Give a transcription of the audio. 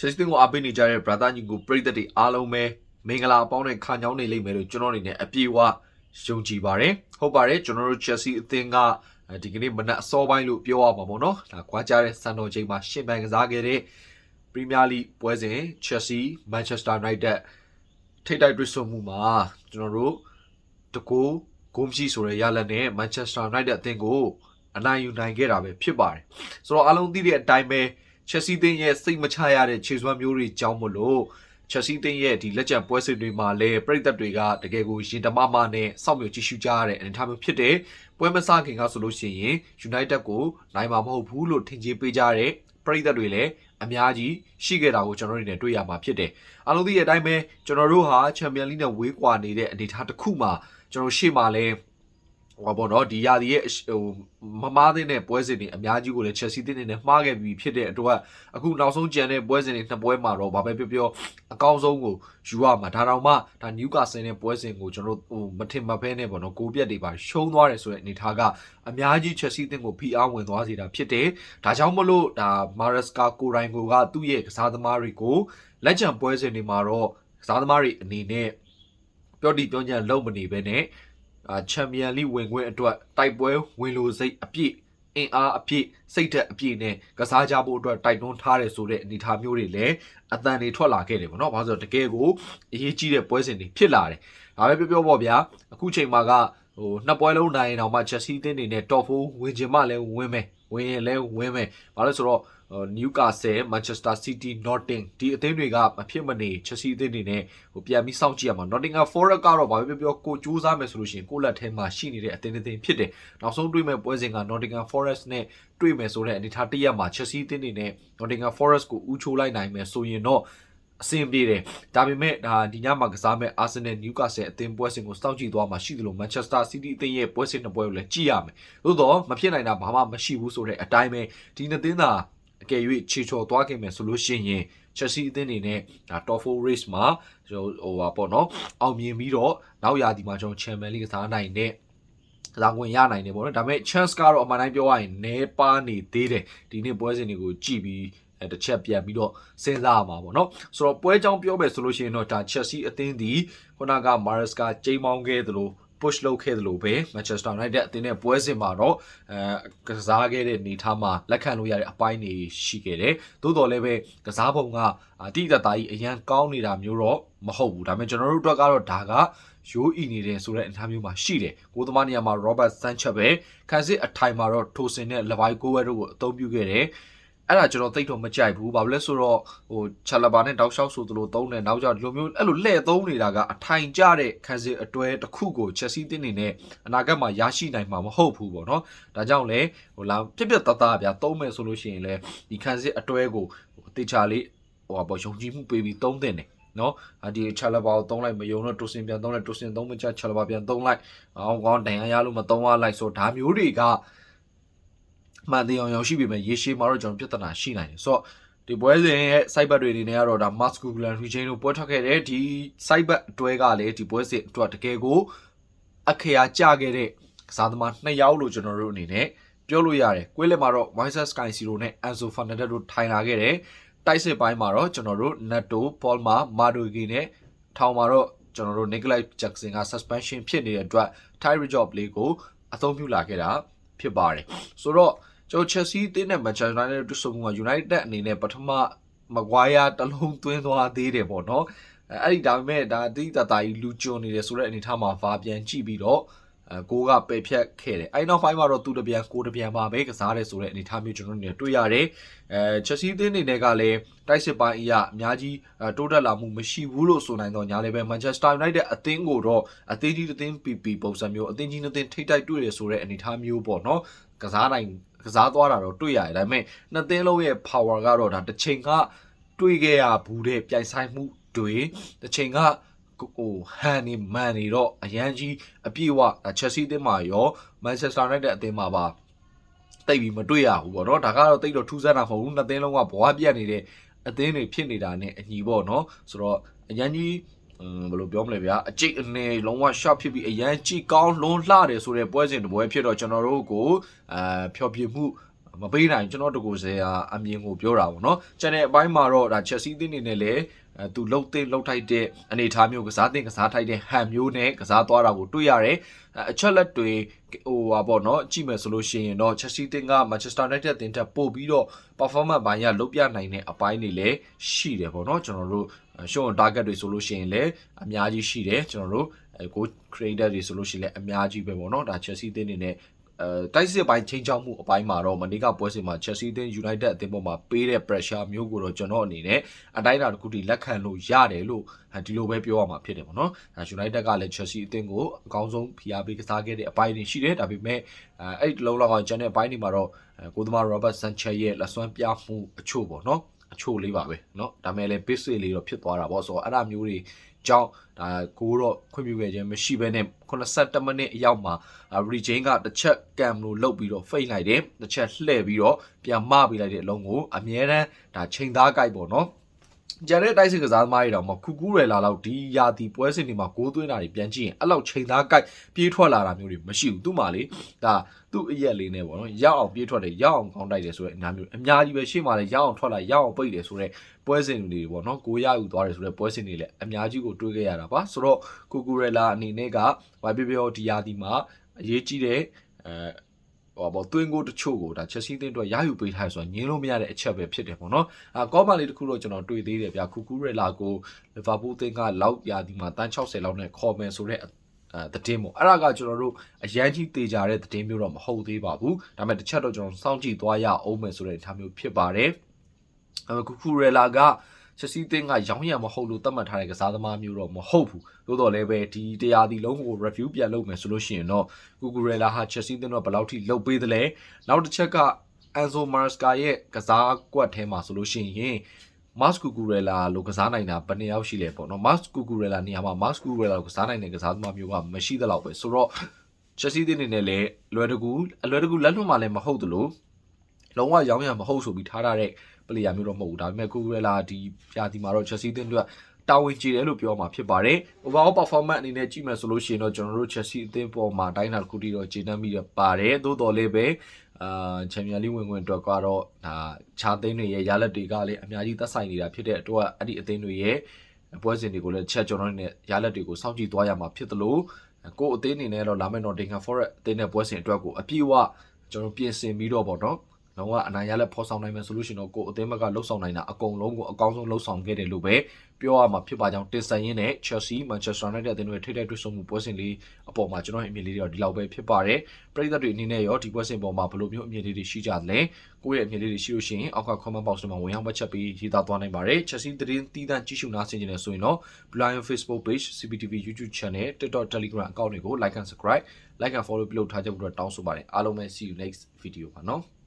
ချက်စီတင်ကိုအားပေးနေကြတဲ့ brother ညီကိုပရိသတ်တွေအားလုံးပဲမင်္ဂလာအပေါင်းနဲ့ခါညောင်းနေလိမ့်မယ်လို့ကျွန်တော်အနေနဲ့အပြေအဝယုံကြည်ပါတယ်ဟုတ်ပါတယ်ကျွန်တော်တို့ Chelsea အသင်းကဒီကနေ့မနက်အစောပိုင်းလို့ပြောရမှာပေါ့နော်ဒါကွာကြတဲ့စံတော်ချိန်မှာရှင်ပန်ကစားခဲ့တဲ့ Premier League ပွဲစဉ် Chelsea Manchester United ထိပ်တိုက်တွေ့ဆုံမှုမှာကျွန်တော်တို့တကူဂိုးမရှိဆိုတဲ့ရလဒ်နဲ့ Manchester United အသင်းကိုအနိုင်ယူနိုင်ခဲ့တာပဲဖြစ်ပါတယ်ဆိုတော့အားလုံးသိတဲ့အတိုင်းပဲ ချက်စီးတင်းရဲ့စိတ်မချရတဲ့ခြေစွမ်းမျိုးတွေကြောင်းမလို့ချက်စီးတင်းရဲ့ဒီလက်ကျန်ပွဲစဉ်တွေမှာလည်းပြည်သက်တွေကတကယ်ကိုရင်တမမနဲ့စောင့်မျှော်ကြည့်ရှုကြရတဲ့အနေအထားမျိုးဖြစ်တဲ့ပွဲမစခင်ကဆိုလို့ရှိရင် United ကိုနိုင်မှာမဟုတ်ဘူးလို့ထင်ကြေးပေးကြတဲ့ပြည်သက်တွေလည်းအများကြီးရှိခဲ့တာကိုကျွန်တော်တို့နေတွေ့ရမှာဖြစ်တယ်။အားလုံးသိတဲ့အတိုင်းပဲကျွန်တော်တို့ဟာချန်ပီယံလိနဲ့ဝေးကွာနေတဲ့အနေအထားတစ်ခုမှာကျွန်တော်ရှေ့မှာလည်း ဟောပေါ့နော်ဒီယာဒီရဲ့ဟိုမမားတဲ့နဲ့ပွဲစဉ်တွေအများကြီးကိုလည်း Chelsea တင်းနေနဲ့မှားခဲ့ပြီးဖြစ်တဲ့အတွက်အခုနောက်ဆုံးကြံတဲ့ပွဲစဉ်တွေနှစ်ပွဲမှာတော့ဘာပဲပြောပြောအကောင်းဆုံးကိုယူရမှာဒါတောင်မှဒါ Newcastle နဲ့ပွဲစဉ်ကိုကျွန်တော်ဟိုမထင်မဖဲနဲ့ပေါ့နော်ဂိုးပြက်တွေပါရှုံးသွားတယ်ဆိုတဲ့အနေထားကအများကြီး Chelsea တင်းကိုဖိအားဝင်သွားစေတာဖြစ်တယ်ဒါကြောင့်မလို့ဒါ Maresca ကိုရိုင်းကိုကသူ့ရဲ့ကစားသမားတွေကိုလက်ကျန်ပွဲစဉ်တွေမှာတော့ကစားသမားတွေအနေနဲ့ပြောတိပြောညံ့လုံးမနေပဲနဲ့အာ ချန်ပီယံလိဝင်ခွင့်အတွက်တိုက်ပွဲဝင်လို့စိတ်အပြည့်အင်အားအပြည့်စိတ်ဓာတ်အပြည့်နဲ့ကစားကြဖို့အတွက်တိုက်တွန်းထားတယ်ဆိုတဲ့အနေအထားမျိုးတွေလည်းအတန်တွေထွက်လာခဲ့တယ်ပေါ့နော်။ဘာလို့ဆိုတော့တကယ်ကိုအရေးကြီးတဲ့ပွဲစဉ်တွေဖြစ်လာတယ်။ဒါပဲပြောပြောပေါ့ဗျာ။အခုချိန်မှာကဟိုနှစ်ပွဲလုံးနိုင်ရင်တော့မှ Chelsea အသင်းတွေနဲ့ top 4ဝင်ချင်မှလည်းဝင်မယ်။ဝင်ရင်လည်းဝင်မယ်။ဘာလို့ဆိုတော့ Newcastle Manchester City Nottingham ဒီအသင်းတွေကမဖြစ်မနေ Chelsea အသင်းတွေနဲ့ဟိုပြန်ပြီးစောင့်ကြည့်ရမှာ Nottingham Forest ကတော့ဘာပဲပြောပြောကိုစူးစမ်းမယ်ဆိုလို့ရှိရင်ကိုလက်ထဲမှာရှိနေတဲ့အသင်းတစ်သင်းဖြစ်တယ်။နောက်ဆုံးတွေ့မဲ့ပွဲစဉ်က Nottingham Forest နဲ့တွေ့မယ်ဆိုတဲ့အနေအထားတစ်ရက်မှာ Chelsea အသင်းတွေနဲ့ Nottingham Forest ကိုဦးချိုးလိုက်နိုင်မယ်ဆိုရင်တော့အဆင်ပြေတယ်ဒါပေမဲ့ဒါဒီညမှာကစားမဲ့ Arsenal Newcastle အသင်းပွဲစဉ်ကိုစောင့်ကြည့်သွားမှာရှိတယ်လို့ Manchester City အသင်းရဲ့ပွဲစဉ်နှစ်ပွဲကိုလည်းကြည့်ရမယ်။သို့တော့မဖြစ်နိုင်တာဘာမှမရှိဘူးဆိုတဲ့အတိုင်းပဲဒီနှစ်သင်းသာ အကယ်၍ခြေချော်သွားခဲ့မယ်ဆိုလို့ရှိရင် Chelsea အသင်းအနေနဲ့ဒါ top 4 race မှာကျွန်တော်ဟိုပါပေါ့နော်အောင်မြင်ပြီးတော့နောက်ရာသီမှာကျွန်တော် Champions League ကစားနိုင်တဲ့ကစားဝင်ရနိုင်တယ်ပေါ့နော်ဒါပေမဲ့ chance ကတော့အမှန်တိုင်းပြောရရင်နဲပါနေသေးတယ်ဒီနေ့ပွဲစဉ်တွေကိုကြည့်ပြီးအဲတစ်ချက်ပြန်ပြီးတော့စဉ်းစားရမှာပေါ့နော်ဆိုတော့ပွဲကြောင်းပြောမယ်ဆိုလို့ရှိရင်တော့ဒါ Chelsea အသင်းဒီခုနက Maresca ချိန်မောင်းခဲ့သလို push လုပ်ခဲ့သလိုပဲ Manchester United အသင်းနဲ့ပွဲစဉ်မှာတော့အဲကစားခဲ့တဲ့နေသားမှာလက်ခံလို့ရတဲ့အပိုင်းတွေရှိခဲ့တယ်။သို့တော်လည်းပဲကစားပုံကအတိအတသားကြီးအရန်ကောင်းနေတာမျိုးတော့မဟုတ်ဘူး။ဒါပေမဲ့ကျွန်တော်တို့အတွက်ကတော့ဒါကရိုးအီနေတယ်ဆိုတဲ့အထားမျိုးမှာရှိတယ်။ကိုသမားနေရာမှာ Robert Sanchez ပဲခန်းစစ်အထိုင်မှာတော့ထိုစင်နဲ့ Levi Gower တို့ကိုအသုံးပြုခဲ့တယ်။ အဲ့ဒါကျွန်တော်သိတော့မကြိုက်ဘူးဘာလို့လဲဆိုတော့ဟိုချလဘာနဲ့တောက်လျှောက်ဆိုသလိုသုံးတယ်နောက်ကျဒီလိုမျိုးအဲ့လိုလှည့်သုံးနေတာကအထိုင်ကျတဲ့ခန်းစစ်အတွဲတစ်ခုကိုချက်စီးတင်းနေနဲ့အနာဂတ်မှာရရှိနိုင်မှာမဟုတ်ဘူးပေါ့နော်ဒါကြောင့်လဲဟိုလာပြက်ပြက်တသားဗျာသုံးမယ်ဆိုလို့ရှိရင်လဲဒီခန်းစစ်အတွဲကိုအသေးချာလေးဟိုပေါ့ယုံကြည်မှုပေးပြီးသုံးတဲ့တယ်နော်ဒီချလဘာကိုသုံးလိုက်မယုံတော့တိုစင်ပြန်သုံးလိုက်တိုစင်သုံးမချချလဘာပြန်သုံးလိုက်အောင်ကောင်းတန်ရရလို့မသုံးရလိုက်ဆိုဒါမျိုးတွေက မှန်တရားရောက်ရှိပြီမဲ့ရေရှည်မှာတော့ကျွန်တော်ပြဿနာရှိနိုင်တယ်ဆိုတော့ဒီပွဲစဉ်ရဲ့ site back တွေအနေနဲ့ကတော့ဒါ Masculine Region ကိုပွဲထွက်ခဲ့တယ်ဒီ site back အတွဲကလည်းဒီပွဲစဉ်အတွက်တကယ်ကိုအခရာကြခဲ့တဲ့ကစားသမားနှစ်ယောက်လို့ကျွန်တော်တို့အနေနဲ့ပြောလို့ရတယ်။ကွေးလက်မှာတော့ Moises Sky Zero နဲ့ Anzo Fernandez တို့ထိုင်လာခဲ့တယ်။တိုက်စစ်ပိုင်းမှာတော့ကျွန်တော်တို့ Nato, Palma, Madueke နဲ့ထောင်မှာတော့ကျွန်တော်တို့ Nikolai Jackson က suspension ဖြစ်နေတဲ့အတွက် Ty Job လေးကိုအသုံးပြုလာခဲ့တာဖြစ်ပါတယ်။ဆိုတော့ ကျွန်တော် Chelsea အသင်းနဲ့ Manchester United တို့ဆိုမှုက United အနေနဲ့ပထမမကွာယာတလုံးသွင်းသွားသေးတယ်ပေါ့နော်အဲ့ဒီဒါပေမဲ့ဒါတိတတာကြီးလူကျွန်းနေတယ်ဆိုတဲ့အနေထားမှာဗာပြန်ကြည့်ပြီးတော့အဲ ကိုကပယ်ဖြတ်ခဲ့တယ်အဲ့နောက်ပိုင်းမှာတော့သူတပြန်ကိုတပြန်ပါပဲကစားတယ်ဆိုတဲ့အနေထားမျိုးကျွန်တော်တို့တွေ့ရတယ်အဲချက်စီးသင်းအနေနဲ့ကလည်းတိုက်စစ်ပိုင်းအရာအများကြီးတိုးတက်လာမှုမရှိဘူးလို့ဆိုနိုင်တော့ညာလည်းပဲ Manchester United အသင်းကိုတော့အသင်းကြီးအသင်း PP ပုံစံမျိုးအသင်းကြီးအသင်းထိတိုက်တွေ့ရဆိုတဲ့အနေထားမျိုးပေါ့နော်ကစားနိုင်ကစားသွားတာတော့တွေ့ရတယ်ဒါပေမဲ့နှစ်သင်းလုံးရဲ့ power ကတော့ဒါတစ်ချိန်ကတွေ့ခဲ့ရဘူးတဲ့ပြိုင်ဆိုင်မှုတွေတစ်ချိန်က ဟိုဟန်နေမန်နေတော့အရန်ကြီးအပြည့်ဝချက်စီးအသင်းမှာရောမန်ချက်စတာယူနိုက်တက်အသင်းမှာပါတိတ်ပြီးမတွေ့ရဘူးပေါ့နော်ဒါကတော့တိတ်တော့ထူးဆန်းတာမဟုတ်ဘူးနှစ်သင်းလုံးကဘွားပြတ်နေတဲ့အသင်းတွေဖြစ်နေတာ ਨੇ အညီပေါ့နော်ဆိုတော့အရန်ကြီးဘယ်လိုပြောမလဲဗျာအကျိတ်အနေလုံးဝ shot ဖြစ်ပြီးအရန်ကြည့်ကောင်းလွန်းလှတယ်ဆိုတဲ့ပွဲစဉ်တစ်ပွဲဖြစ်တော့ကျွန်တော်တို့ကိုအာဖျော်ဖြေမှုမပေးနိုင်ကျွန်တော်တကူစရာအမြင်ကိုပြောတာပေါ့နော်။ channel အပိုင်းမှာတော့ဒါ Chelsea တင်းနေနဲ့လည်းအဲ သူလှုပ်သိလှုပ်ထိုက်တဲ့အနေအထားမျိုးကစားတင်ကစားထိုက်တဲ့ဟန်မျိုးနဲ့ကစားသွားတာကိုတွေ့ရတယ်။အချက်လက်တွေဟိုပါပေါ့နော်ကြည့်မယ်ဆိုလို့ရှိရင်တော့ Chelsea တင်းက Manchester United တင်းတက်ပို့ပြီးတော့ performance ဘိုင်းရလုတ်ပြနိုင်တဲ့အပိုင်းတွေလည်းရှိတယ်ပေါ့နော်ကျွန်တော်တို့ show on target တွေဆိုလို့ရှိရင်လည်းအများကြီးရှိတယ်ကျွန်တော်တို့အဲ goal creator တွေဆိုလို့ရှိရင်လည်းအများကြီးပဲပေါ့နော်ဒါ Chelsea တင်းနေနဲ့ အဲတိုက်စစ်ပိုင်းချိန်ချောက်မှုအပိုင်းမှာတော့မနေ့ကပွဲစဉ်မှာ Chelsea အသင်း United အသင်းပေါ်မှာပေးတဲ့ pressure မျိုးကိုတော့ကျွန်တော်အနေနဲ့အတိုင်းအတာတစ်ခုထိလက်ခံလို့ရတယ်လို့ဒီလိုပဲပြောရမှာဖြစ်တယ်ပေါ့နော်။အဲ United ကလည်း Chelsea အသင်းကိုအကောင်းဆုံးဖိအားပေးကစားခဲ့တဲ့အပိုင်းတွေရှိတယ်ဒါပေမဲ့အဲအဲ့ဒီလုံးလောက်အောင်ကျန်တဲ့အပိုင်းတွေမှာတော့ကိုသမား Robert Sanchez ရဲ့လက်စွမ်းပြမှုအချို့ပေါ့နော်။အချို့လေးပါပဲเนาะဒါမဲ့လည်း basic လေးတော့ဖြစ်သွားတာပေါ့ဆိုတော့အဲ့ဒါမျိုးတွေ ကြောင့်ဒါကိုတော့ခွင့်ပြုခဲ့ခြင်းမရှိဘဲနဲ့82မိနစ်အရောက်မှာ regain ကတစ်ချက်ကမ်လို့လှုပ်ပြီးတော့ဖိတ်လိုက်တယ်တစ်ချက်လှည့်ပြီးတော့ပြန်မပေးလိုက်တဲ့အလုံးကိုအမြဲတမ်းဒါချိန်သားကြိုက်ပေါ့နော် ကျန်တဲ့တိုက်စစ်ကစားသမားတွေတော့မခုကူးရလာတော့ဒီယာတီပွဲစဉ်တွေမှာဂိုးသွင်းတာတွေပြန်ကြည့်ရင်အဲ့လောက်ချိန်သားကြိုက်ပြေးထွက်လာတာမျိုးတွေမရှိဘူးသူ့မှာလေဒါသူ့အရက်လေးနဲ့ပေါ့နော်ရောက်အောင်ပြေးထွက်တယ်ရောက်အောင်ကောင်းတိုက်တယ်ဆိုတဲ့အများမျိုးအများကြီးပဲရှေ့မှာလည်းရောက်အောင်ထွက်လာရောက်အောင်ပိတ်တယ်ဆိုတော့ပွဲစဉ်တွေပေါ့နော်ကိုရယူသွားတယ်ဆိုတော့ပွဲစဉ်တွေလည်းအများကြီးကိုတွေးခဲ့ရတာပါဆိုတော့ကိုကူရလာအနေနဲ့ကဝိုင်ပပီယိုဒီယာတီမှာအရေးကြီးတဲ့အဲ ဟောပေါ့တွင်းကိုတချို့ကိုဒါချက်စီးတင်းအတွက်ရယူပေးထားရဆိုတော့ညင်းလို့မရတဲ့အချက်ပဲဖြစ်တယ်ပေါ့နော်အာကောမလေးတခုတော့ကျွန်တော်တွေ့သေးတယ်ဗျာကူကူရဲလာကိုလီဗာပူးတင်းကလောက်ရာဒီမှာတန်း60လောက်နဲ့ခေါ်မယ်ဆိုတဲ့အဲတည်င်းပေါ့အဲ့ဒါကကျွန်တော်တို့အရန်ကြီးတေကြတဲ့တည်င်းမျိုးတော့မဟုတ်သေးပါဘူးဒါပေမဲ့တစ်ချက်တော့ကျွန်တော်စောင့်ကြည့်သွားရအောင်မယ်ဆိုတဲ့အနေမျိုးဖြစ်ပါတယ်အဲကူကူရဲလာက ချက်စီးတင်းကရောင်းရံမဟုတ်လို့သတ်မှတ်ထားတဲ့ကစားသမားမျိုးတော့မဟုတ်ဘူးသို့တော်လည်းပဲဒီတရားဒီလုံးကို review ပြန်လုပ်မယ်ဆိုလို့ရှိရင်တော့ကူကူရဲလာဟာချက်စီးတင်းတော့ဘယ်လောက်ထိလှုပ်ပေးသလဲနောက်တစ်ချက်က Enzo Maresca ရဲ့ကစားကွက်ထဲမှာဆိုလို့ရှိရင် Mas Cucurella လို့ကစားနိုင်တာဘယ်နှစ်ယောက်ရှိလဲပေါ့နော် Mas Cucurella နေရာမှာ Mas Cucurella ကိုကစားနိုင်တဲ့ကစားသမားမျိုးကမရှိသလောက်ပဲဆိုတော့ Chelsea တင်းနေနဲ့လည်းလွယ်တကူအလွယ်တကူလက်လွတ်မှလည်းမဟုတ်သလို လုံးဝရောင်းရမဟုတ်ဆိုပြီးထားရတဲ့ပလေယာမျိုးတော့မဟုတ်ဘူးဒါပေမဲ့ Cucurella ဒီပြာဒီမှာတော့ Chelsea တင်းအတွက်တာဝန်ကြီးတယ်လို့ပြောမှာဖြစ်ပါတယ်။ overall performance အနေနဲ့ကြည့်မယ်ဆိုလို့ရှိရင်တော့ကျွန်တော်တို့ Chelsea အသင်းပေါ်မှာတိုင်းတာတစ်ခုတည်းတော့ကျေနပ်မိရပါတယ်။သို့တော်လည်းပဲအာချန်ပီယံလိဝင်ဝင်အတွက်ကတော့ဒါခြားသိန်းတွေရဲ့ရလက်တွေကလည်းအများကြီးသက်ဆိုင်နေတာဖြစ်တဲ့အတွက်အဲ့ဒီအသင်းတွေရဲ့ပွဲစဉ်တွေကိုလည်းချက်ကျွန်တော်တို့နဲ့ရလက်တွေကိုစောင့်ကြည့်သွားရမှာဖြစ်သလိုကိုယ်အသင်းအနေနဲ့တော့လာမယ့် Nottingham Forest အသင်းနဲ့ပွဲစဉ်အတွက်ကိုအပြည့်အဝကျွန်တော်ပြင်ဆင်ပြီးတော့ပေါ့နော် လုံးဝအနိုင်ရလက်ဖော်ဆောင်နိုင်မယ်ဆိုလို့ရှိရင်တော့ကိုယ်အသင်းဘက်ကလှုပ်ဆောင်နိုင်တာအကုန်လုံးကိုအကောင်းဆုံးလှုပ်ဆောင်ခဲ့တယ်လို့ပဲပြောရမှာဖြစ်ပါကြောင်းတင်ဆက်ရင်းနဲ့ Chelsea Manchester United အသင်းတို့ထိတဲ့တွေ့ဆုံမှုပွဲစဉ်လေးအပေါ်မှာကျွန်တော်ရဲ့အမြင်လေးတွေတော့ဒီလောက်ပဲဖြစ်ပါတယ်ပရိသတ်တွေအနေနဲ့ရောဒီပွဲစဉ်ပေါ်မှာဘယ်လိုမျိုးအမြင်လေးတွေရှိကြသလဲကိုယ့်ရဲ့အမြင်လေးတွေရှိလို့ရှိရင်အောက်က comment box မှာဝင်ရောက်မှတ်ချက်ပြီးရေးသားသွားနိုင်ပါတယ် Chelsea သတင်းတီးတန့်ကြည့်ရှုနားဆင်ကြနေဆိုရင်တော့ Blind Facebook page CCTV YouTube channel TikTok Telegram account တွေကို like and subscribe like and follow ပြုလုပ်ထားကြဖို့တောင်းဆိုပါတယ်အားလုံးပဲ see you next video ပါနော်